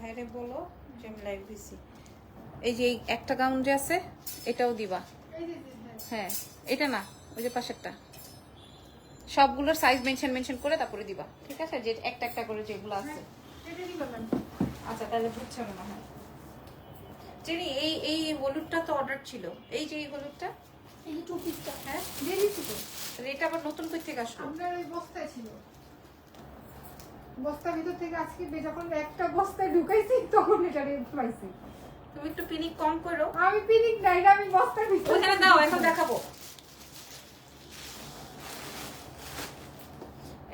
ভাইরে বলো যে আমি লাইভ দিছি। এই যে এই একটা গাউন যে আছে এটাও দিবা। হ্যাঁ এটা না ওই যে পাশেরটা। সবগুলোর সাইজ মেনশন মেনশন করে তারপরে দিবা ঠিক আছে? যে একটা একটা করে যেগুলো আছে। আচ্ছা তাহলে বুঝছে মনে হয়। চিনি এই এই হলুদটা তো অর্ডার ছিল। এই যে এই হলুদটা? এই যে টু পিসটা হ্যাঁ। দিচ্ছি তো? তাহলে এটা আবার নতুন কই থেকে আসলো? আপনার ওই বস্তায় ছিল। বস্তার ভিতর থেকে আজকে যখন একটা বস্তায় ঢুকাইছি তখন এটা রেট পাইছি। তুমি একটু পিনিক কম করো। আমি পিনিক নাই আমি বস্তার ভিতর ওখানে দাও এখন দেখাবো।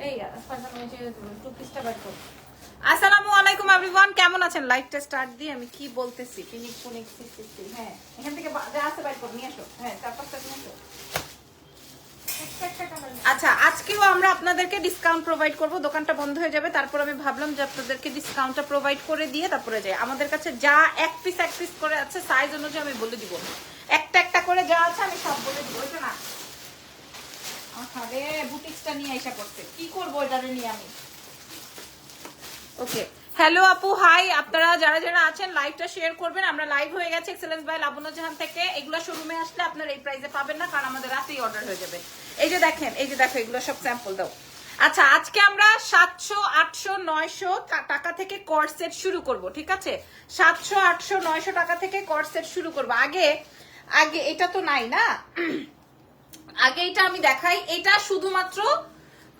এই টু পিসটা বার করো। আসসালামু আলাইকুম এভরিওয়ান কেমন আছেন? লাইভটা স্টার্ট দিয়ে আমি কি বলতেছি? পিনিক পুনিক সি সি সি হ্যাঁ এখান থেকে যা আছে বাইর করো নিয়ে আসো। হ্যাঁ চার পাঁচটা নিয়ে আসো। কালার আচ্ছা আজকেও আমরা আপনাদেরকে ডিসকাউন্ট প্রোভাইড করব। দোকানটা বন্ধ হয়ে যাবে, তারপর আমি ভাবলাম যে আপনাদেরকে ডিসকাউন্টটা প্রোভাইড করে দিয়ে তারপরে যাই। আমাদের কাছে যা এক পিস এক পিস করে আছে সাইজ অনুযায়ী আমি বলে দিব। একটা একটা করে যা আছে আমি সব বলে দিব ওইটা না? আরে বুটিক্সটা নিয়ে আইসা করতে কি করব এটারে নিয়ে আমি? ওকে হ্যালো আপু হাই আপনারা যারা যারা আছেন লাইভটা শেয়ার করবেন। আমরা লাইভ হয়ে গেছে এক্সেলেন্স বাই লাবণ্য জাহান থেকে। এগুলো শোরুমে আসলে আপনারা এই প্রাইসে পাবেন না, কারণ আমাদের রাতেই অর্ডার হয়ে যাবে। এই যে দেখেন, এই যে দেখো এগুলো সব স্যাম্পল দাও। আচ্ছা আজকে আমরা সাতশো, আটশো, নয়শো টাকা থেকে কর সেট শুরু করব, ঠিক আছে? সাতশো, আটশো, নয়শো টাকা থেকে কর সেট শুরু করব। আগে আগে এটা তো নাই না? আগে এটা আমি দেখাই। এটা শুধুমাত্র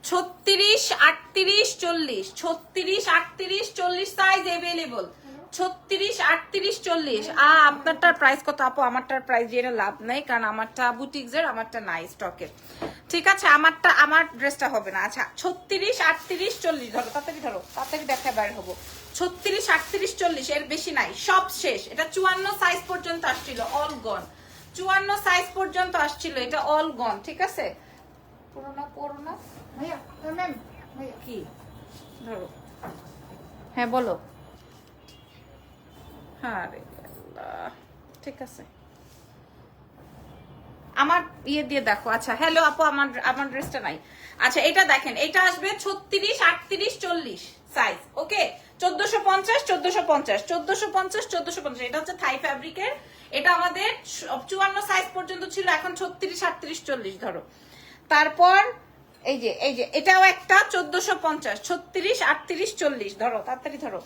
ছত্রিশ, আটত্রিশ, চল্লিশ। ছত্রিশ, আটত্রিশ, চল্লিশ সাইজ এভেলেবল ছত্রিশ, আটত্রিশ, চল্লিশ। আপনারটার প্রাইস কত? আপু, আমারটার প্রাইস জেনে লাভ নাই, কারণ আমারটা বুটিক্সের আমারটা নাই স্টকের ঠিক আছে, আমারটা, আমার ড্রেসটা হবে না। আচ্ছা ছত্রিশ, আটত্রিশ, চল্লিশ। ধরো, তাড়াতাড়ি ধরো দেখা বাইর হব। ছত্রিশ, আটত্রিশ, চল্লিশ, এর বেশি নাই, সব শেষ। এটা চুয়ান্ন সাইজ পর্যন্ত আসছিল অল গন চুয়ান্ন সাইজ পর্যন্ত আসছিল, এটা অল গন ঠিক আছে? পুরোনো পুরোনো কি? ধরো। হ্যাঁ বলো। হ্যাঁ রে ঠিক আছে। আমার ইয়ে দিয়ে দেখো। আচ্ছা হ্যালো আপু আমার আমার ড্রেসটা নাই। আচ্ছা এটা দেখেন। এটা আসবে ছত্রিশ আটত্রিশ চল্লিশ সাইজ ওকে চোদ্দশো পঞ্চাশ চোদ্দশো পঞ্চাশ। চোদ্দশো পঞ্চাশ চোদ্দশো পঞ্চাশ। এটা হচ্ছে থাই ফ্যাব্রিকের এটা আমাদের চুয়ান্ন সাইজ পর্যন্ত ছিল এখন ছত্রিশ আটত্রিশ চল্লিশ ধরো। তারপর এই যে এই যে এটাও একটা চোদ্দশো পঞ্চাশ ছত্রিশ আটত্রিশ চল্লিশ ধরো তাড়াতাড়ি ধরো।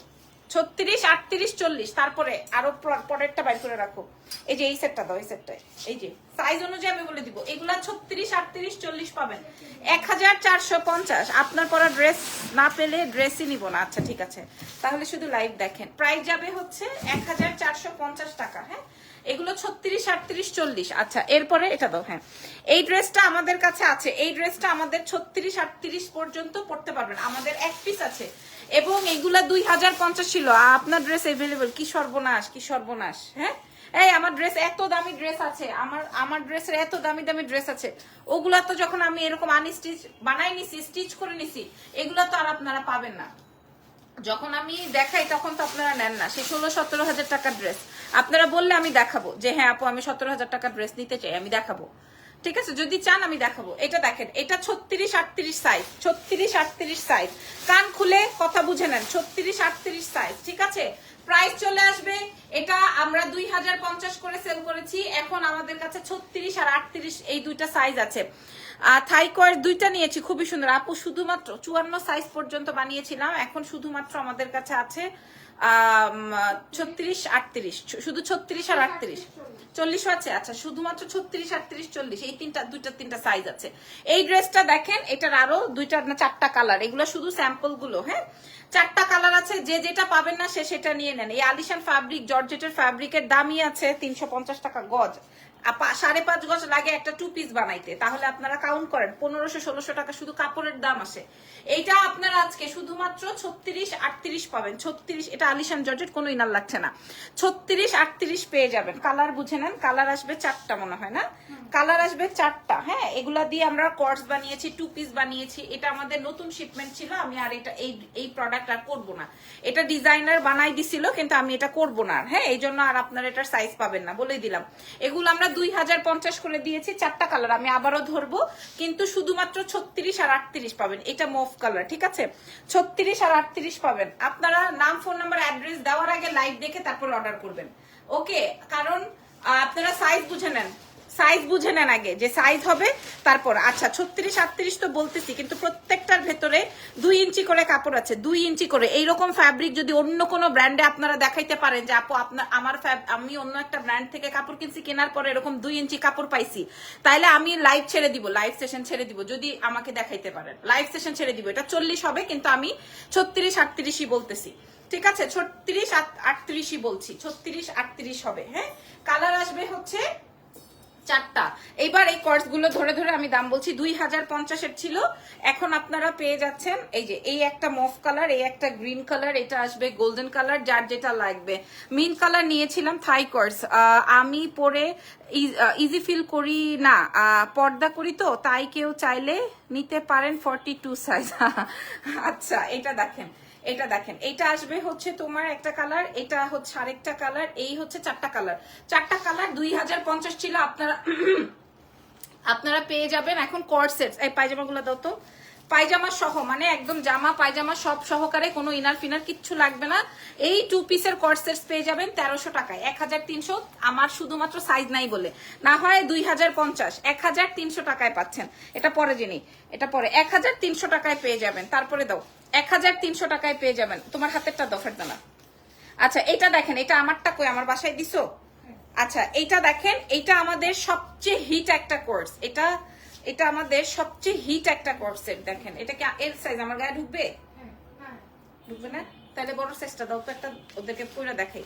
ছত্রিশ, আটত্রিশ, চল্লিশ। তারপরে আরও পর- পরেরটা বাইর করে রাখো। এই যে এই সেটটা দাও, এই সেটটা এই যে সাইজ অনুযায়ী আমি বলে দিব। এগুলা ছত্রিশ, আটত্রিশ, চল্লিশ পাবেন। এক হাজার চারশো পঞ্চাশ। আপনার পরা ড্রেস না পেলে ড্রেসই নিব না। আচ্ছা ঠিক আছে। তাহলে শুধু লাইভ দেখেন। প্রাইস যাবে হচ্ছে এক হাজার চারশো পঞ্চাশ টাকা হ্যাঁ? এগুলো ছত্রিশ, আটত্রিশ, চল্লিশ। আচ্ছা এরপরে এটা দাও হ্যাঁ। এই ড্রেসটা আমাদের কাছে আছে। এই ড্রেসটা আমাদের ছত্রিশ, আটত্রিশ পর্যন্ত পড়তে পারবেন। আমাদের এক পিস আছে। এবং এগুলা দুই হাজার পঞ্চাশ ছিল। আপনার ড্রেস এভেলেবল কি সর্বনাশ কি সর্বনাশ হ্যাঁ? এই, আমার ড্রেস এত দামি ড্রেস আছে। আমার আমার ড্রেসের এত দামি দামি ড্রেস আছে। ওগুলা তো যখন আমি এরকম আনস্টিচ বানাই নিছি স্টিচ করে নিছি, এগুলা তো আর আপনারা পাবেন না। যখন আমি দেখাই, তখন তো আপনারা নেন না। সেই ষোলো, সতেরো হাজার টাকার ড্রেস আপনারা বললে আমি দেখাবো যে হ্যাঁ আপু, আমি সতেরো হাজার টাকার ড্রেস নিতে চাই, আমি দেখাবো। ঠিক আছে? যদি চান, আমি দেখাবো। এটা দেখেন, এটা ছত্রিশ আটত্রিশ সাইজ ছত্রিশ আটত্রিশ সাইজ কান খুলে কথা বুঝে নেন, ছত্রিশ আটত্রিশ সাইজ ঠিক আছে? প্রাইস চলে আসবে, এটা আমরা দুই হাজার পঞ্চাশ করে সেল করেছি, এখন আমাদের কাছে ছত্রিশ আর আটত্রিশ এই দুইটা সাইজ আছে। থাই কোয়ার দুইটা নিয়েছি, খুবই সুন্দর। আপু, শুধুমাত্র চুয়ান্ন সাইজ পর্যন্ত বানিয়েছিলাম, এখন শুধুমাত্র আমাদের কাছে আছে ছত্রিশ আটত্রিশ শুধু ছত্রিশ আর আটত্রিশ। চল্লিশ আছে? আচ্ছা শুধুমাত্র ছত্রিশ, আটত্রিশ, চল্লিশ, এই তিনটা, দুইটা, তিনটা সাইজ আছে। এই ড্রেসটা দেখেন, এটার আরও দুইটা না চারটা কালার এগুলো শুধু স্যাম্পলগুলো হ্যাঁ? চারটা কালার আছে, যে যেটা পাবেন না সে সেটা নিয়ে নেন। এই আলিশান ফ্যাব্রিক জর্জেটের ফ্যাব্রিকের দামই আছে তিনশো পঞ্চাশ টাকা গজ। সাড়ে পাঁচ গজ লাগে একটা টু পিস বানাইতে। তাহলে আপনারা কাউন্ট করেন পনেরোশো ষোলোশো টাকা শুধু কাপড়ের দাম আসে। এইটা আপনারা আজকে শুধুমাত্র ছত্রিশ আটত্রিশ পাবেন। ছত্রিশ এটা আলিশান জর্জেট কোনো ইনার লাগছে না। ছত্রিশ আটত্রিশ পেয়ে যাবেন। কালার বুঝে নেন কালার আসবে চারটা মনে হয় না? কালার আসবে চারটা হ্যাঁ? এগুলা দিয়ে আমরা কর্স বানিয়েছি টু পিস বানিয়েছি। এটা আমাদের নতুন শিপমেন্ট ছিল আমি আর এটা এই এই প্রোডাক্ট আর করব না। এটা ডিজাইনার বানাই দিছিল কিন্তু আমি এটা করব না। হ্যাঁ এই জন্য আর আপনার এটার সাইজ পাবেন না বলেই দিলাম। এগুলো আমরা দুই হাজার পঞ্চাশ করে দিয়েছি, চারটা কালার আমি আবারও ধরবো। কিন্তু শুধুমাত্র ছত্রিশ আর আটত্রিশ পাবেন। এটা মফ কালার ঠিক আছে? ছত্রিশ আর আটত্রিশ পাবেন। আপনারা নাম ফোন নাম্বার অ্যাড্রেস দেওয়ার আগে লাইভ দেখে তারপর অর্ডার করবেন। ওকে কারণ আপনারা সাইজ বুঝে নেন। সাইজ বুঝে নেন আগে, যে সাইজ হবে, তারপর আচ্ছা ছত্রিশ, আটত্রিশ তো বলতেছি, কিন্তু প্রত্যেকটার ভেতরে দুই ইঞ্চি করে কাপড় আছে, দুই ইঞ্চি করে। এইরকম ফ্যাব্রিক যদি অন্য কোনো ব্র্যান্ডে আপনারা দেখাইতে পারেন যে, আপু, আপনার, আমার আমি অন্য একটা ব্র্যান্ড থেকে কাপড় কিনছি, কেনার পরে এরকম দুই ইঞ্চি কাপড় পাইছি তাহলে আমি লাইভ ছেড়ে দিব লাইভ সেশন ছেড়ে দিব, যদি আমাকে দেখাইতে পারেন। লাইভ সেশন ছেড়ে দিব, এটা চল্লিশ হবে, কিন্তু আমি ছত্রিশ, আটত্রিশই বলতেছি। ঠিক আছে? ছত্রিশ আটত্রিশই বলছি, ছত্রিশ, আটত্রিশ হবে হ্যাঁ? কালার আসবে হচ্ছে চারটা। এইবার এই কোর্সগুলো ধরে ধরে আমি দাম বলছি দুই হাজার পঞ্চাশের ছিল। এখন আপনারা পেয়ে যাচ্ছেন এই যে, এই একটা মফ কালার এই একটা গ্রিন কালার এটা আসবে গোল্ডেন কালার যার যেটা লাগবে। মিন কালার নিয়েছিলাম থাই কোর্স আমি পরে ইজি ফিল করি, না পর্দা করি তো, তাই কেউ চাইলে নিতে পারেন ফর্টি টু সাইজ আচ্ছা এটা দেখেন। এটা দেখেন এটা আসবে হচ্ছে তোমার একটা কালার এটা হচ্ছে আরেকটা কালার এই হচ্ছে চারটা কালার চারটা কালার দুই হাজার পঞ্চাশ ছিল, আপনারা আপনারা পেয়ে যাবেন এখন কর্ড সেট এই পায়জামাগুলো দাও তো। পায়জামা সহ মানে একদম জামা, পায়জামা সব সহকারে, কোনো ইনার ফিনার কিচ্ছু লাগবে না। এই টু পিসের কর্ড সেটস পেয়ে যাবেন তেরোশো টাকায়। এক হাজার তিনশো, আমার শুধুমাত্র সাইজ নাই বলে। না হয় দুই হাজার পঞ্চাশ এক হাজার তিনশো টাকায় পাচ্ছেন। এটা পরে জেনি, এটা পরে। এক হাজার তিনশো টাকায় পেয়ে যাবেন। তারপরে দাও। এক হাজার তিনশো টাকায় পেয়ে যাবেন। তোমার হাতেরটা দফের দানা আচ্ছা এটা দেখেন এটা আমারটা কই? আমার বাসায় দিছো? আচ্ছা এইটা দেখেন এটা আমাদের সবচেয়ে হিট একটা কোর্স এটা এটা আমাদের সবচেয়ে হিট একটা কোর্স দেখেন। এটা কি এর সাইজ আমার গায়ে ঢুকবে? ঢুকবে না? তাহলে বড় সাইজটা দাও, তো একটা ওদেরকে পুরো দেখাই।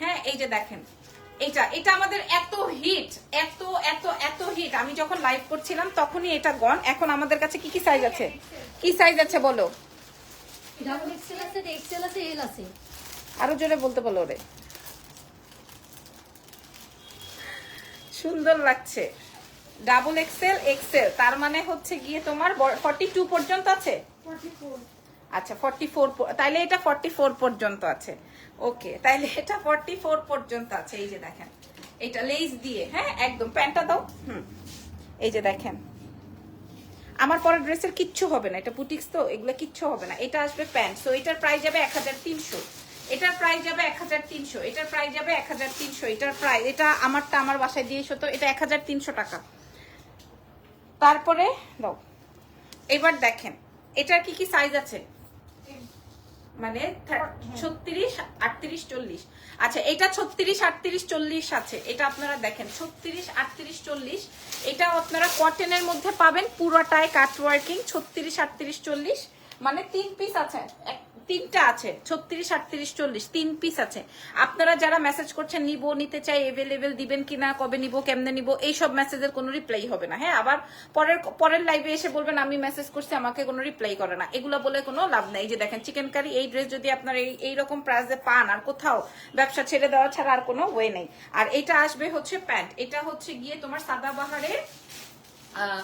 হ্যাঁ এই যে দেখেন এটা এটা আমাদের এত হিট এত এত এত হিট আমি যখন লাইভ করছিলাম, তখনই এটা গন এখন আমাদের কাছে কি কি সাইজ আছে? কি সাইজ আছে বলো? ডাবল এক্সেল আছে এক্সেল আছে এল আছে। আরও জোরে বলতে বলো রে সুন্দর লাগছে। ডাবল এক্সেল এক্সেল তার মানে হচ্ছে গিয়ে তোমার ফর্টি টু পর্যন্ত আছে? আচ্ছা ফর্টি ফোর তাইলে এটা ফর্টি ফোর পর্যন্ত আছে। ওকে তাইলে এটা ফর্টি ফোর পর্যন্ত আছে। এই যে দেখেন এটা লেস দিয়ে হ্যাঁ একদম প্যান্টটা দাও। হুম এই যে দেখেন। আমার পরের ড্রেসের কিচ্ছু হবে না, এটা বুটিক্স তো, এগুলো কিচ্ছু হবে না। এটা আসবে প্যান্ট সো এটার প্রাইস যাবে এক হাজার তিনশো। এটার প্রাইস যাবে এক হাজার তিনশো, এটার প্রাইস যাবে এক হাজার তিনশো, এটার প্রাইস এটা আমারটা আমার বাসায় দিয়ে তো, এটা এক হাজার তিনশো টাকা। তারপরে, দাও, এবার দেখেন, এটার কি কি সাইজ আছে? মানে ছত্রিশ আটত্রিশ চল্লিশ। আচ্ছা এটা ছত্রিশ আটত্রিশ চল্লিশ আছে। এটা আপনারা দেখেন ছত্রিশ আটত্রিশ চল্লিশ। এটা আপনারা কটনের মধ্যে পাবেন পুরোটায় কাটওয়ার্কিং ছত্রিশ আটত্রিশ চল্লিশ। মানে তিন পিস আছে এক- তিনটা আছে ছত্রিশ আটত্রিশ চল্লিশ তিন পিস আছে। আপনারা যারা মেসেজ করছেন নিবো নিতে চাই এভেলেবেল দিবেন কিনা কবে নিবো কেমনে নিবো এইসব মেসেজের কোনো রিপ্লাই হবে না। হ্যাঁ আবার পরের পরের লাইভে এসে বলবেন আমি মেসেজ করছি আমাকে কোনো রিপ্লাই করে না। এগুলো বলে কোনো লাভ নাই। যে দেখেন চিকেন কারি এই ড্রেস যদি আপনার এই এইরকম প্রাইসে পান আর কোথাও ব্যবসা ছেড়ে দেওয়া ছাড়া আর কোনো ওয়ে নেই। আর এটা আসবে হচ্ছে প্যান্ট। এটা হচ্ছে গিয়ে তোমার সাদাবাহারের আহ,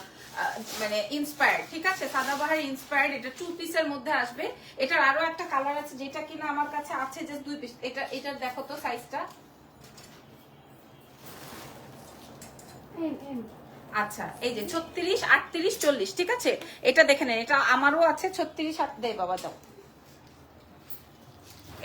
মানে ইন্সপায়ার্ড ঠিক আছে? সাদাবাহার ইন্সপায়ার্ড এটা টু পিসের মধ্যে আসবে। এটার আরও একটা কালার আছে যেটা কিনা আমার কাছে আছে যে দুই পিস এটা, এটার দেখো তো সাইজটা আচ্ছা এই যে ছত্রিশ, আটত্রিশ, চল্লিশ, ঠিক আছে? এটা দেখে নেন, এটা আমারও আছে, ছত্রিশ, আট দেয় বাবা দাও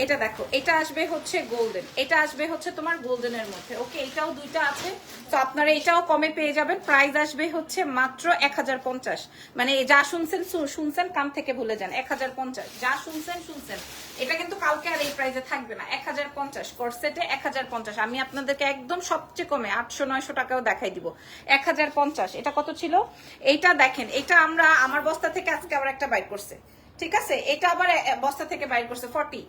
এটা দেখো, এটা আসবে হচ্ছে গোল্ডেন এটা আসবে হচ্ছে তোমার গোল্ডেনের মধ্যে। ওকে এটাও দুইটা আছে। তো আপনারা এটাও কমে পেয়ে যাবেন। প্রাইস আসবে হচ্ছে মাত্র এক হাজার পঞ্চাশ। মানে যা শুনছেন শুনছেন, কান থেকে ভুলে যান। এক হাজার পঞ্চাশ। যা শুনছেন শুনছেন। এটা কিন্তু কালকে আর এই প্রাইসে থাকবে না। এক হাজার পঞ্চাশ। করসেটে এক হাজার পঞ্চাশ। আমি আপনাদেরকে একদম সবচেয়ে কমে আটশো, নয়শো টাকাও দেখাই দিব। এক হাজার পঞ্চাশ। এটা কত ছিল? এইটা দেখেন, এটা আমরা, আমার বস্তা থেকে আজকে আবার একটা বাইর করছে। ঠিক আছে? এটা আবার বস্তা থেকে বাইর করছে। ফর্টি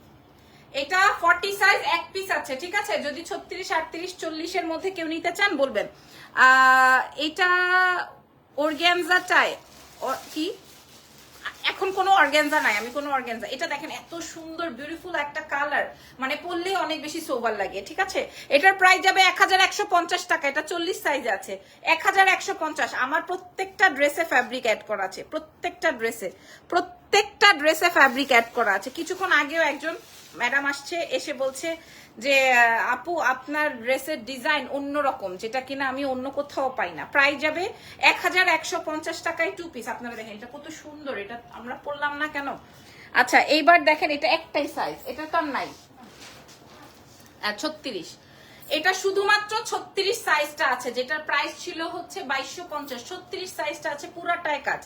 এটা ফর্টি সাইজ এক পিস আছে, ঠিক আছে? যদি ছত্রিশ, আটত্রিশ, চল্লিশের মধ্যে কেউ নিতে চান, বলবেন। এটা অর্গ্যানজা চাই। কি? এখন কোনো অর্গ্যানজা নাই, আমি কোনো অর্গ্যানজা। এটা দেখেন, এত সুন্দর বিউটিফুল একটা কালার মানে পরলে অনেক বেশি সোবার লাগে, ঠিক আছে? এটার প্রাইস যাবে এক হাজার একশো পঞ্চাশ টাকা, এটা চল্লিশ সাইজ আছে। এক হাজার একশো পঞ্চাশ, আমার প্রত্যেকটা ড্রেসে ফ্যাব্রিক অ্যাড করা আছে, প্রত্যেকটা ড্রেসে প্রত্যেকটা ড্রেসে ফ্যাব্রিক অ্যাড করা আছে। কিছুক্ষণ আগেও একজন ম্যাডাম আসছে, এসে বলছে যে আপু, আপনার ড্রেসের ডিজাইন অন্যরকম, যেটা কিনা আমি অন্য কোথাও পাই না। প্রায় যাবে এক হাজার একশো পঞ্চাশ টাকায় টু পিস আপনারা দেখেন, এটা কত সুন্দর, এটা আমরা পড়লাম না কেন? আচ্ছা এইবার দেখেন, এটা একটাই সাইজ এটা তো নাই। ছত্রিশ। এটা শুধুমাত্র ছত্রিশ সাইজটা আছে, যেটার প্রাইস ছিল হচ্ছে বাইশশো পঞ্চাশ। ছত্রিশ সাইজটা আছে পুরাটাই কাজ।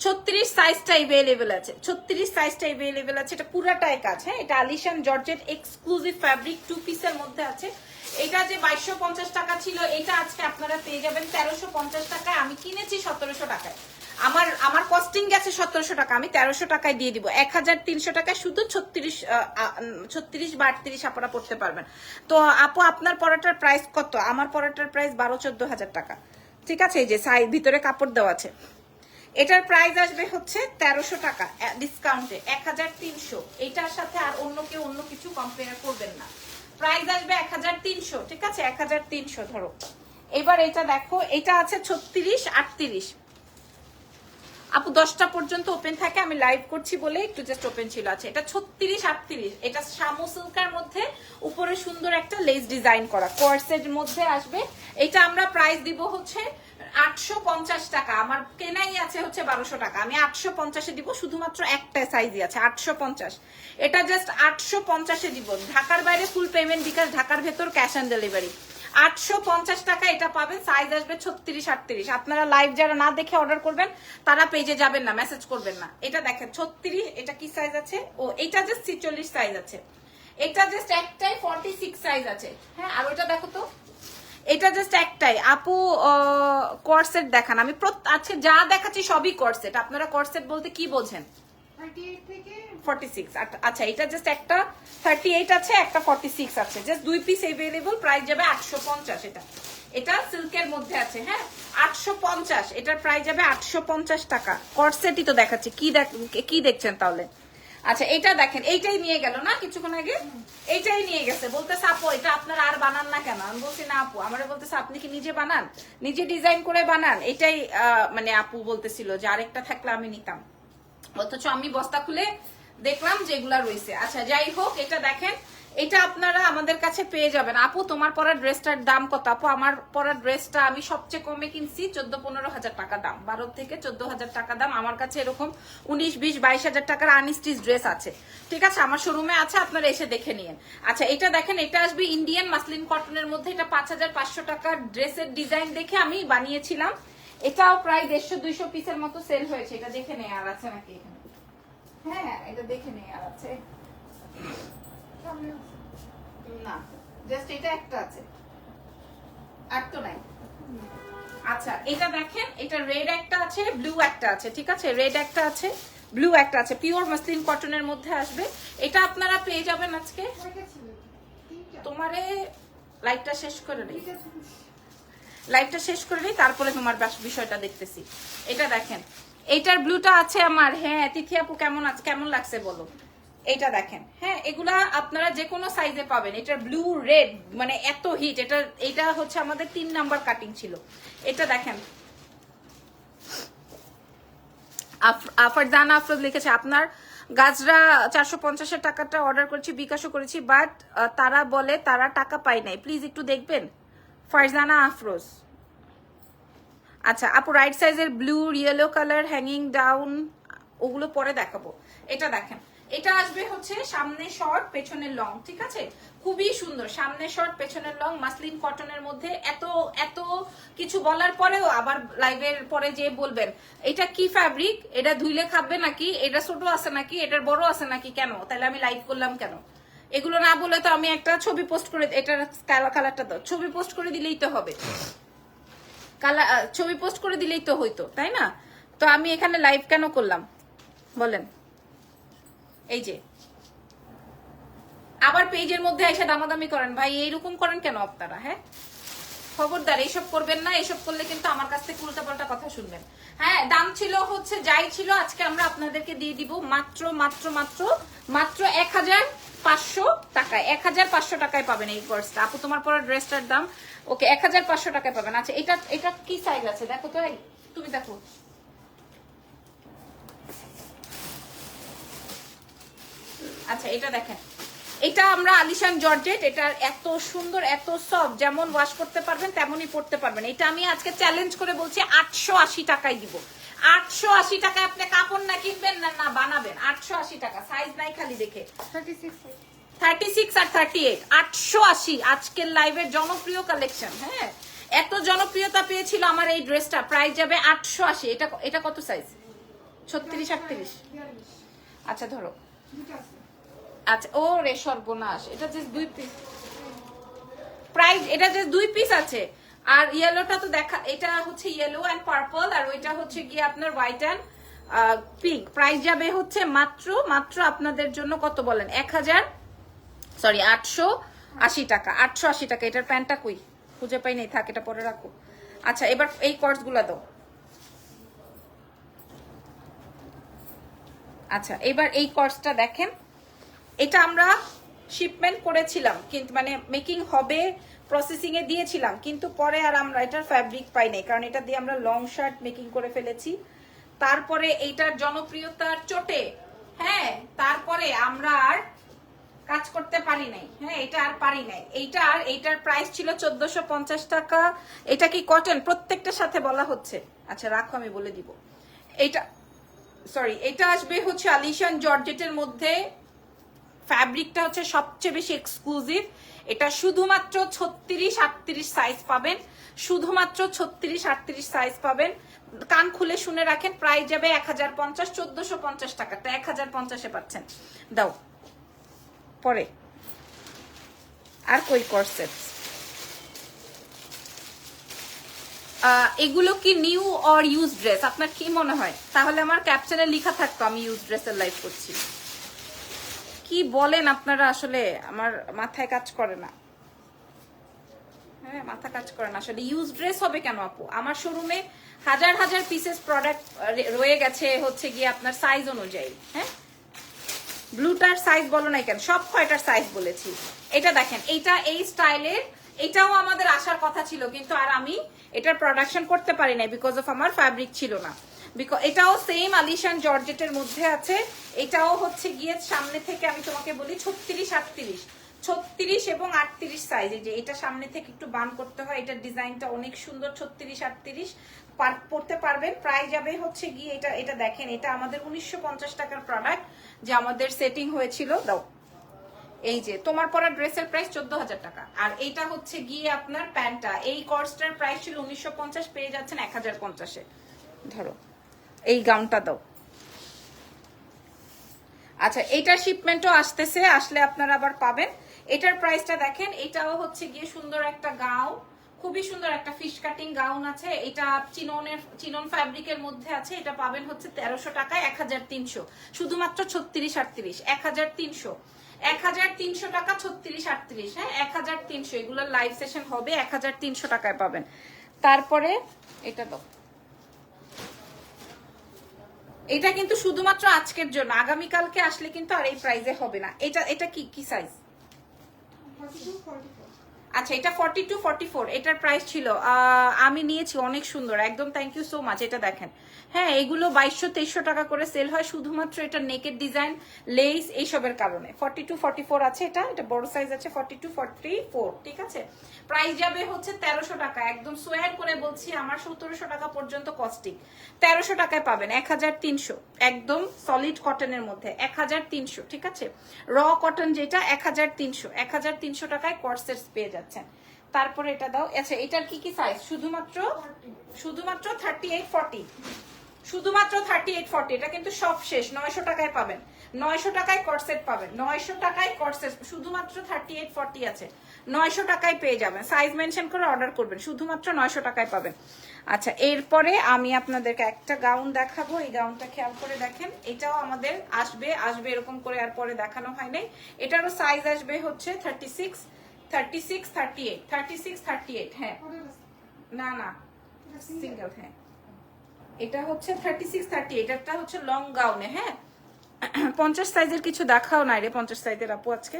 ছত্রিশ সাইজটা এভেলেবেল আছে। ছত্রিশ সাইজটা এভেলেবেল আছে। এটা পুরাটাই কাজ হ্যাঁ? এটা আলিশান জর্জেট এক্সক্লুসিভ ফ্যাব্রিক টু পিসের মধ্যে আছে। এটা যে বাইশশো পঞ্চাশ টাকা ছিল, এটা আজকে আপনারা পেয়ে যাবেন তেরোশো পঞ্চাশ টাকায়। আমি কিনেছি সতেরোশো টাকায়। আমার আমার কস্টিং গেছে সতেরোশো টাকা। আমি তেরোশো টাকায় দিয়ে দিব। এক হাজার তিনশো টাকায় শুধু ছত্রিশ ছত্রিশ বা আটত্রিশ আপনারা পড়তে পারবেন। তো আপু, আপনার পড়াটার প্রাইস কত? আমার পড়াটার প্রাইস বারো চোদ্দ হাজার টাকা। ঠিক আছে? এই যে সাই, ভিতরে কাপড় দেওয়া আছে। এটার প্রাইস আসবে হচ্ছে তেরোশো টাকা ডিসকাউন্টে এক হাজার তিনশো। এটার সাথে আর অন্য কেউ অন্য কিছু কম্পেয়ার করবেন না। প্রাইস আসবে এক হাজার তিনশো, ঠিক আছে? এক হাজার তিনশো, ধরো। এবার এটা দেখো, এটা আছে ছত্রিশ, আটত্রিশ। আপু, দশটা পর্যন্ত ওপেন থাকে, আমি লাইভ করছি বলে একটু জাস্ট ওপেন ছিল। আছে এটা ছত্রিশ, আটত্রিশ। এটা শামু সিল্কার মধ্যে উপরে সুন্দর একটা লেস ডিজাইন করা। কোয়ার্সের মধ্যে আসবে। এটা আমরা প্রাইস দিব হচ্ছে আটশো পঞ্চাশ টাকা। আমার কেনাই আছে হচ্ছে বারোশো টাকা। আমি আটশো পঞ্চাশে দিব, শুধুমাত্র একটা সাইজই আছে, আটশো পঞ্চাশ। এটা জাস্ট আটশো পঞ্চাশে দিব। ঢাকার বাইরে ফুল পেমেন্ট বিকাশ, ঢাকার ভেতর ক্যাশ অন ডেলিভারি আটশো পঞ্চাশ টাকা এটা পাবেন সাইজ আসবে ছত্রিশ আটত্রিশ। আপনারা লাইভ যারা না দেখে অর্ডার করবেন, তারা পেজে যাবেন না মেসেজ করবেন না। এটা দেখেন, ছত্রিশ, এটা কি সাইজ আছে? ও, এটা জাস্ট ছিচল্লিশ সাইজ আছে। এটা জাস্ট একটাই ফর্টি সিক্স সাইজ আছে। হ্যাঁ আর ওটা দেখো তো। এটা জাস্ট একটাই। আপু কোর্সেট দেখান। আমি আজকে যা দেখাচ্ছি সবই কোর্সেট আপনারা কোর্সেট বলতে কি বোঝেন? আচ্ছা এটা জাস্ট একটা থার্টি এইট আছে একটা ফর্টি সিক্স আছে। জাস্ট দুই পিস এভেলেবল প্রাইস যাবে আটশো পঞ্চাশ এটা। এটা সিল্কের মধ্যে আছে হ্যাঁ? আটশো পঞ্চাশ। এটার প্রাইস যাবে আটশো পঞ্চাশ টাকা। কর্সেটই তো দেখাচ্ছে। কি দেখ কি দেখছেন তাহলে? আচ্ছা এটা দেখেন, এইটাই নিয়ে গেল না কিছুক্ষণ আগে? এইটাই নিয়ে গেছে। বলতেছে, আপু, এটা আপনার আর বানান না কেন? আমি বলছি, না, আপু। আমার বলতেছে, আপনি কি নিজে বানান? নিজে ডিজাইন করে বানান। এটাই মানে আপু বলতেছিল যে, আরেকটা থাকলে আমি নিতাম। অথচ আমি বস্তা খুলে দেখলাম যেগুলা রয়েছে। আচ্ছা যাই হোক, এটা দেখেন এটা আপনারা আমাদের কাছে পেয়ে যাবেন। আপু, তোমার পরা ড্রেসটার দাম কত? আপু, আমার পরা ড্রেসটা আমি সবচেয়ে কমে কিনছি চোদ্দ পনেরো হাজার টাকা দাম। বারো থেকে চোদ্দ হাজার টাকা দাম। আমার কাছে এরকম উনিশ, বিশ, বাইশ হাজার টাকার আনস্টিচ ড্রেস আছে। ঠিক আছে, আমার শোরুমে আছে, আপনারা এসে দেখে নিন আচ্ছা এটা দেখেন, এটা আসবে ইন্ডিয়ান মাসলিন কটনের মধ্যে। এটা পাঁচ হাজার পাঁচশো টাকার ড্রেসের ডিজাইন দেখে আমি বানিয়েছিলাম। এটাও প্রায় দেড়শো, দুইশো পিসের মতো সেল হয়েছে। এটা দেখে নেই আর আছে নাকি হ্যাঁ এটা দেখে আছে আছে। না জাস্ট এটা একটা আছে। আচ্ছা এটা দেখেন, এটা রেড একটা আছে ব্লু একটা আছে, ঠিক আছে? রেড একটা আছে ব্লু একটা আছে পিওর কটনের মধ্যে আসবে। এটা আপনারা পেয়ে যাবেন আজকে। তোমারে লাইটটা শেষ করে নেই। লাইভটা শেষ করে তারপরে তোমার বিষয়টা দেখতেছি। এটা দেখেন এইটার ব্লুটা আছে আমার। হ্যাঁ তিথি আপু, কেমন আছে, কেমন লাগছে বলো? এটা দেখেন। হ্যাঁ এগুলা আপনারা যে কোনো সাইজে পাবেন। এটার ব্লু রেড মানে এত হিট এটা এটা হচ্ছে আমাদের তিন নাম্বার কাটিং ছিল। এটা দেখেন। আফ- আফরদান আফরোজ লিখেছে, আপনার গাজরা চারশো পঞ্চাশের টাকাটা অর্ডার করেছি, বিকাশও করেছি বাট তারা বলে তারা টাকা পায় নাই। প্লিজ একটু দেখবেন। ফারজানা আফরোজ। আচ্ছা আপু রাইট সাইজের blue yellow colour hanging down ওগুলো পরে দেখাবো। এটা দেখেন। এটা আসবে হচ্ছে সামনে শর্ট, পেছনের লং, ঠিক আছে? খুবই সুন্দর, সামনে শর্ট, পেছনের লং, মাসলিন কটনের মধ্যে এত এত কিছু বলার পরেও আবার লাইভের পরে যে বলবেন, এটা কি ফ্যাব্রিক এটা ধুইলে খাবে নাকি? এটা ছোট আছে নাকি? এটার বড় আছে নাকি কেন? তাহলে আমি লাইভ করলাম কেন? এগুলো না বলে তো আমি একটা ছবি পোস্ট করে এটার কালারটা দাও। ছবি পোস্ট করে দিলেই তো হবে। কালার ছবি পোস্ট করে দিলেই তো হইতো, তাই না? তো আমি এখানে লাইভ কেন করলাম? বলেন। এই যে। আবার পেজের মধ্যে এসে দামাদামি করেন। ভাই, এইরকম করেন কেন আপনারা হ্যাঁ? খবরদার, এইসব করবেন না, এইসব করলে কিন্তু আমার কাছ থেকে উল্টাপাল্টা কথা শুনবেন। হ্যাঁ দাম ছিল হচ্ছে, যাই ছিল, আজকে আমরা আপনাদেরকে দিয়ে দিব মাত্র মাত্র মাত্র মাত্র এক হাজার পাঁচশো টাকায়। এক হাজার পাঁচশো টাকায় পাবেন এই কোর্সটা আপু, তোমার পরে ড্রেসটার দাম, ওকে এক হাজার পাঁচশো টাকায় পাবেন। আচ্ছা এটা এটা কি সাইজ আছে? দেখো তো তুমি দেখো। আচ্ছা এটা দেখেন। এটা আমরা আলিশান জর্জেট এটা এত সুন্দর এত সফট যেমন ওয়াশ করতে পারবেন তেমনই পড়তে পারবেন। এটা আমি আজকে চ্যালেঞ্জ করে বলছি আটশো আশি টাকায় দিব। আটশো আশি টাকায় আপনি কাপড় না কিনবেন না না বানাবেন। আটশো আশি টাকা সাইজ নাই খালি দেখে। থার্টি সিক্স আর থার্টি এইট আটশো আশি আজকের লাইভের জনপ্রিয় কালেকশন হ্যাঁ? এত জনপ্রিয়তা পেয়েছিল আমার এই ড্রেসটা প্রাইস যাবে আটশো আশি। এটা এটা কত সাইজ ছত্রিশ আটত্রিশ। আচ্ছা ধরো। দুটো আছে। আচ্ছা ও রে সর্বনাশ, এটা জাস্ট দুই পিস প্রাইস এটা জাস্ট দুই পিস আছে। আর ইয়েলোটা তো দেখা এটা হচ্ছে ইয়েলো অ্যান্ড পার্পল আর ওইটা হচ্ছে গিয়ে আপনার হোয়াইট অ্যান্ড পিঙ্ক প্রাইস যাবে হচ্ছে মাত্র মাত্র আপনাদের জন্য কত বলেন? এক হাজার সরি আটশো আশি টাকা, আটশো আশি টাকা। এটার প্যান্টটা কই? খুঁজে পাই নাই, থাক, এটা পরে রাখো। আচ্ছা এবার এই কর্সগুলা দাও। আচ্ছা এবার এই কর্সটা দেখেন। এটা আমরা শিপমেন্ট করেছিলাম, কিন্তু মানে মেকিং হবে প্রসেসিং এ দিয়েছিলাম, কিন্তু পরে আর আমরা এটার ফ্যাব্রিক পাই নাই, কারণ এটা দিয়ে আমরা লং শার্ট মেকিং করে ফেলেছি। তারপরে এইটার জনপ্রিয়তার চোটে হ্যাঁ তারপরে আমরা আর কাজ করতে পারি নাই হ্যাঁ এটা আর পারি নাই। এইটার এইটার প্রাইস ছিল চোদ্দশো পঞ্চাশ টাকা। এটা কি কটন প্রত্যেকটার সাথে বলা হচ্ছে। আচ্ছা রাখো, আমি বলে দিব। এটা সরি এটা আসবে হচ্ছে আলিশান জর্জেটের মধ্যে ফ্যাব্রিকটা হচ্ছে সবচেয়ে বেশি এক্সক্লুসিভ এটা শুধুমাত্র ছত্রিশ আটত্রিশ সাইজ পাবেন। শুধুমাত্র ছত্রিশ আটত্রিশ সাইজ পাবেন। কান খুলে শুনে রাখেন প্রাইস যাবে এক হাজার পঞ্চাশ, চোদ্দশো পঞ্চাশ টাকাটা এক হাজার পঞ্চাশে পাচ্ছেন। দাও। পরে। আর কই করসেট এগুলো কি নিউ অর ইউজ ড্রেস আপনার কি মনে হয়? তাহলে আমার ক্যাপশনে লেখা থাকতো, আমি ইউজ ড্রেসের লাইভ করছি। কি বলেন আপনারা আসলে? আমার মাথায় কাজ করে না। হ্যাঁ মাথা কাজ করে না। আসলে ইউজ ড্রেস হবে কেন আপু? আমার শোরুমে হাজার হাজার পিসেস প্রোডাক্ট রয়ে গেছে হচ্ছে গিয়ে আপনার সাইজ অনুযায়ী। হ্যাঁ? ব্লুটার সাইজ বলো নাই কেন? সব কয়টার সাইজ বলেছি। এটা দেখেন এটা এই স্টাইলের এটাও আমাদের আসার কথা ছিল, কিন্তু আর আমি এটার প্রোডাকশন করতে পারি নাই বিকজ অফ আমার ফ্যাব্রিক ছিল না। বিকজ এটাও সেম আলিশান জর্জেটের মধ্যে আছে। এটাও হচ্ছে গিয়ে সামনে থেকে আমি তোমাকে বলি ছত্রিশ আটত্রিশ। ছত্রিশ এবং আটত্রিশ সাইজ এই যে এটা সামনে থেকে একটু বান করতে হয়, এটার ডিজাইনটা অনেক সুন্দর, ছত্রিশ আটত্রিশ। পড়তে পারবেন, প্রায় যাবে হচ্ছে গিয়ে এটা এটা দেখেন, এটা আমাদের উনিশশো পঞ্চাশ টাকার প্রোডাক্ট যে আমাদের সেটিং হয়েছিল। দাও। এই যে, তোমার পরা ড্রেসের প্রাইস চোদ্দ হাজার টাকা। আর এইটা হচ্ছে গিয়ে আপনার প্যান্টটা এই কর্সটার প্রাইস ছিল উনিশশো পঞ্চাশ, পেয়ে যাচ্ছেন এক হাজার পঞ্চাশে। ধরো। এই গাউনটা দাও। আচ্ছা এটার শিপমেন্টও আসতেছে, আসলে আপনারা আবার পাবেন। এটার প্রাইসটা দেখেন, এটাও হচ্ছে গিয়ে সুন্দর একটা গাউন খুবই সুন্দর একটা ফিশ কাটিং গাউন আছে। এটা চিননের, চিনন ফ্যাব্রিকের মধ্যে আছে, এটা পাবেন হচ্ছে তেরোশো টাকায় এক হাজার তিনশো। শুধুমাত্র ছত্রিশ আটত্রিশ, এক হাজার তিনশো। এক হাজার তিনশো টাকা ছত্রিশ আটত্রিশ হ্যাঁ? এক হাজার তিনশো এগুলোর লাইভ সেশন হবে, এক হাজার তিনশো টাকায় পাবেন। তারপরে, এটা তো এটা কিন্তু শুধুমাত্র আজকের জন্য। আগামী কালকে আসলে কিন্তু আর এই প্রাইজে হবে না। এটা এটা কি কি সাইজ আচ্ছা এটা ফর্টি টু ফর্টি ফোর এটার প্রাইস ছিল আমি নিয়েছি, অনেক সুন্দর, একদম থ্যাংক ইউ সো মাচ এটা দেখেন। হ্যাঁ এগুলো বাইশশো, তেইশশো টাকা করে সেল হয়, শুধুমাত্র এটা নেকের ডিজাইন লেস এইসবের কারণে। ফর্টি টু ফর্টি ফোর আছে এটা এটা বড় সাইজ আছে ফর্টি টু ফর্টি ফোর ঠিক আছে? প্রাইস যাবে হচ্ছে তেরোশো টাকা, একদম সোয়ার করে বলছি, আমার সতেরোশো টাকা পর্যন্ত কস্টিং তেরোশো টাকায় পাবেন, এক হাজার তিনশো, একদম সলিড কটনের মধ্যে, এক হাজার তিনশো, ঠিক আছে? র কটন যেটা, এক হাজার তিনশো, এক হাজার তিনশো টাকায় কর্সেট পেয়ে যাচ্ছেন তারপরে এটা দাও। আচ্ছা এটার কি কি সাইজ শুধুমাত্র শুধুমাত্র থার্টি এইট ফর্টি শুধুমাত্র থার্টি এইট ফর্টি এটা কিন্তু সব শেষ। নয়শো টাকায় পাবেন। নয়শো টাকায় কর্সেট পাবেন। নয়শো টাকায় কর্সেট শুধুমাত্র থার্টি এইট ফর্টি আছে। নয়শো টাকায় পেয়ে যাবেন। সাইজ মেনশন করে অর্ডার করবেন। শুধুমাত্র নয়শো টাকায় পাবেন। আচ্ছা এরপরে আমি আপনাদেরকে একটা গাউন দেখাবো। এই গাউনটা খেয়াল করে দেখেন। এটাও আমাদের আসবে। আসবে এরকম করে আর পরে দেখানো হয় নাই। এটারও সাইজ আসবে হচ্ছে thirty six thirty six thirty eight thirty six thirty eight হ্যাঁ। না না। সিঙ্গেল হ্যাঁ। এটা হচ্ছে থার্টি সিক্স থার্টি এটারটা হচ্ছে লং গাউনে হ্যাঁ। পঞ্চাশ সাইজের কিছু দেখাও নাই রে পঞ্চাশ সাইজের আপু আজকে।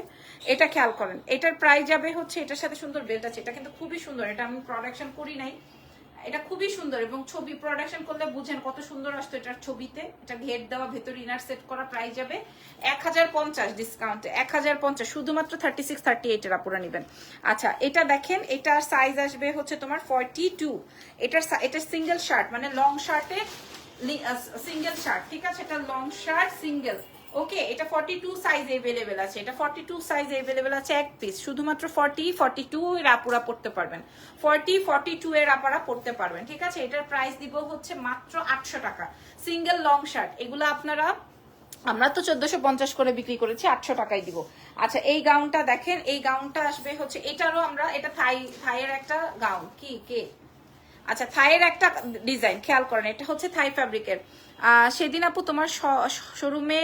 এটা খেয়াল করেন। এটার প্রাইস যাবে হচ্ছে, এটার সাথে সুন্দর বেল্ট আছে। এটা কিন্তু খুবই সুন্দর। এটা আমি প্রোডাকশন করি নাই। এটা খুবই সুন্দর এবং ছবি প্রোডাকশন করলে বুঝেন কত সুন্দর আসতো এটার ছবিতে। এটা ঘের দেওয়া, ভেতর ইনার সেট করা প্রাইস যাবে। এক হাজার পঞ্চাশ ডিসকাউন্টে এক হাজার পঞ্চাশ, শুধুমাত্র থার্টি সিক্স থার্টি এইটের আপুরা নেবেন। আচ্ছা এটা দেখেন, এটার সাইজ আসবে হচ্ছে তোমার ফর্টি টু এটার এটা সিঙ্গেল শার্ট মানে লং শার্টে সিঙ্গেল শার্ট ঠিক আছে? এটা লং শার্ট সিঙ্গেল ওকে এটা ফর্টি টু সাইজ এভেলেবেল আছে। এটা ফর্টি টু সাইজ এভেলেবেল আছে এক পিস শুধুমাত্র ফর্টি ফর্টি টু এর আপুরা পড়তে পারবেন। ফর্টি ফর্টি টু এর আপারা পড়তে পারবেন। ঠিক আছে? এটার প্রাইস দিব হচ্ছে মাত্র আটশো টাকা। সিঙ্গেল লং শার্ট এগুলো আপনারা, আমরা তো চোদ্দশো পঞ্চাশ করে বিক্রি করেছি, আটশো টাকায় দিব। আচ্ছা এই গাউনটা দেখেন, এই গাউনটা আসবে হচ্ছে, এটারও আমরা, এটা থাই থাইয়ের একটা গাউন কি, কে? আচ্ছা থাইয়ের একটা ডিজাইন খেয়াল করেন, এটা হচ্ছে থাই ফ্যাব্রিকের সেদিন আপু তোমার শোরুমে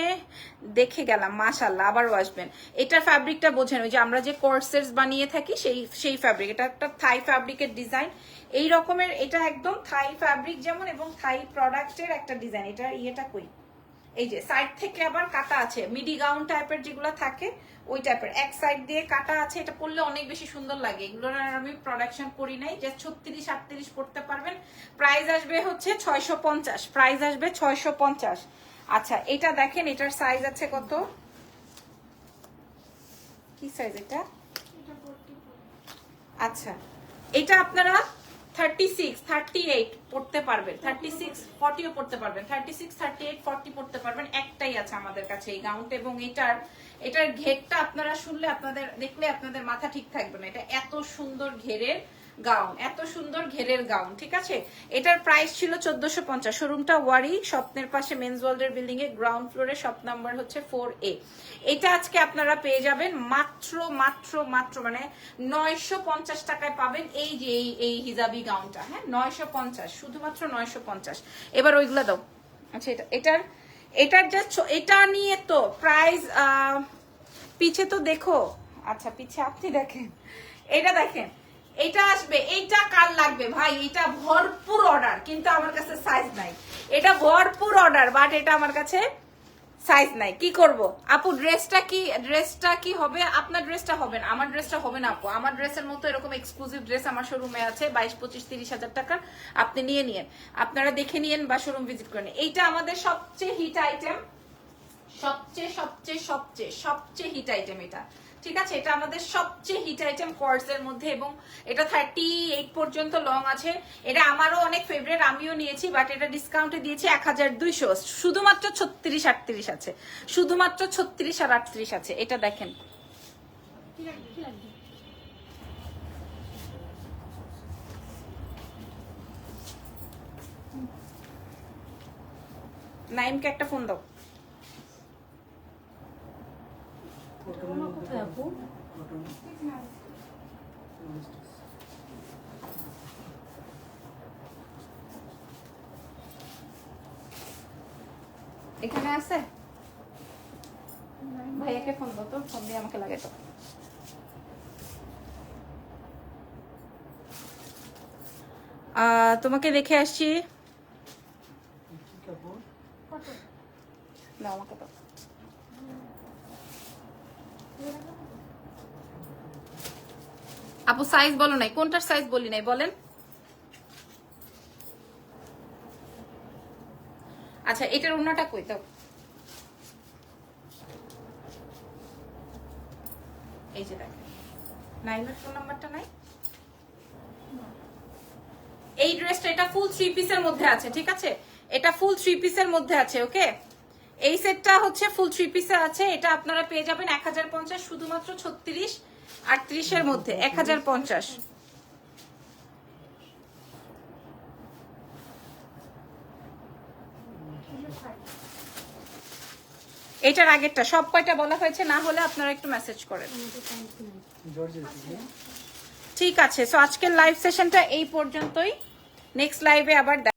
দেখে গেলাম মাশাল্লাহ আবারও আসবেন। এটা ফ্যাব্রিকটা বোঝেন, ওই যে আমরা যে কোর্সেস বানিয়ে থাকি, সেই সেই ফ্যাব্রিক এটা একটা থাই ফ্যাব্রিকের ডিজাইন এই রকমের, এটা একদম থাই ফ্যাব্রিক যেমন, এবং থাই প্রোডাক্টের একটা ডিজাইন এটা ইয়েটা কই? এই যে সাইড থেকে আবার কাটা আছে মিডি গাউন টাইপের যেগুলো থাকে ওই টাইপের এক সাইড দিয়ে কাটা আছে এটা পরলে অনেক বেশি সুন্দর লাগে। এগুলোর আর আমি প্রোডাকশন করি নাই যে ছত্রিশ আটত্রিশ পড়তে পারবেন। প্রাইস আসবে হচ্ছে ছয়শো পঞ্চাশ প্রাইস আসবে ছয়শো পঞ্চাশ। আচ্ছা এটা দেখেন এটার সাইজ আছে কত? কি সাইজ এটা? আচ্ছা এটা আপনারা পড়তে পারবেন। থার্টি সিক্স পড়তে পারবেন। Thirty six thirty eight forty পড়তে পারবেন। একটাই আছে আমাদের কাছে এবং এটার এটার ঘেরটা আপনারা শুনলে আপনাদের, দেখলে আপনাদের মাথা ঠিক থাকবে না। এটা এত সুন্দর ঘেরের গাউন, এত সুন্দর ঘেরের গাউন, ঠিক আছে? এটার প্রাইস ছিল চোদ্দশো পঞ্চাশ। শোরুমটা ওয়ারি, স্বপ্নের পাশে মেন্স ওয়ার্ল্ডের বিল্ডিং এ গ্রাউন্ড ফ্লোরে শপ নাম্বার হচ্ছে ফোর এ এটা আজকে আপনারা পেয়ে যাবেন মাত্র মাত্র মাত্র মানে নয়শো পঞ্চাশ টাকায় পাবেন এই যে, এই এই হিজাবি গাউনটা। হ্যাঁ নয়শো পঞ্চাশ, শুধুমাত্র নয়শো পঞ্চাশ। এবার ওইগুলো দাও। আচ্ছা এটা, এটার এটার যা এটা নিয়ে তো প্রাইস পিছে তো দেখো। আচ্ছা পিছে আপনি দেখেন। এটা দেখেন। এটা আসবে, এইটা কার লাগবে। ভাই, এটা ভরপুর অর্ডার কিন্তু আমার কাছে সাইজ নাই। এটা ভরপুর অর্ডার বাট এটা আমার কাছে সাইজ নাই। কি করব? আপু ড্রেসটা কি ড্রেসটা কি হবে? আপনার ড্রেসটা হবে না, আমার ড্রেসটা হবে না, আপু। আমার ড্রেসের মতো এরকম এক্সক্লুসিভ ড্রেস আমার শোরুমে আছে, বাইশ, পঁচিশ, তিরিশ হাজার টাকার আপনি নিয়ে নিয়েন। আপনারা দেখে নিয়েন বা শোরুম ভিজিট করেন এইটা আমাদের সবচেয়ে হিট আইটেম সবচেয়ে সবচেয়ে সবচেয়ে সবচেয়ে হিট আইটেম এটা। ঠিক আছে? এটা আমাদের সবচেয়ে হিট আইটেম কোর্স এর মধ্যে এবং এটা থার্টি এইট পর্যন্ত লং আছে। এটা আমারও অনেক ফেভারিট আমিও নিয়েছি বাট এটা ডিসকাউন্টে দিয়েছি এক হাজার দুইশো। শুধুমাত্র ছত্রিশ আটত্রিশ আছে। শুধুমাত্র ছত্রিশ আর আটত্রিশ আছে। এটা দেখেন। নাইমকে একটা ফোন দাও। আমার কোথায় আপু ঠিক না এখানে আছে ভাইয়াকে ফোন দাও তো ফোন দিয়ে আমাকে লাগে তো আহ, তোমাকে দেখে আসছি কত না আমাকে তো আপু সাইজ বলো নাই। কোনটার সাইজ বলি নাই, বলেন। আচ্ছা এটার অন্যটা কই? তো এই যে এই ড্রেসটা এটা ফুল থ্রি পিসের মধ্যে আছে, ঠিক আছে? এটা ফুল থ্রি পিসের মধ্যে আছে ওকে এই সেটটা হচ্ছে ফুল থ্রি পিসে আছে। এটা আপনারা পেয়ে যাবেন এক হাজার পঞ্চাশ, শুধুমাত্র ছত্রিশ। আটত্রিশের মধ্যে, এক হাজার পঞ্চাশ। এটার আগেরটা, সব কয়টা বলা হয়েছে, না হলে আপনারা একটু মেসেজ করেন। ঠিক আছে সো আজকের লাইভ সেশনটা এই পর্যন্তই। নেক্সট লাইভে আবার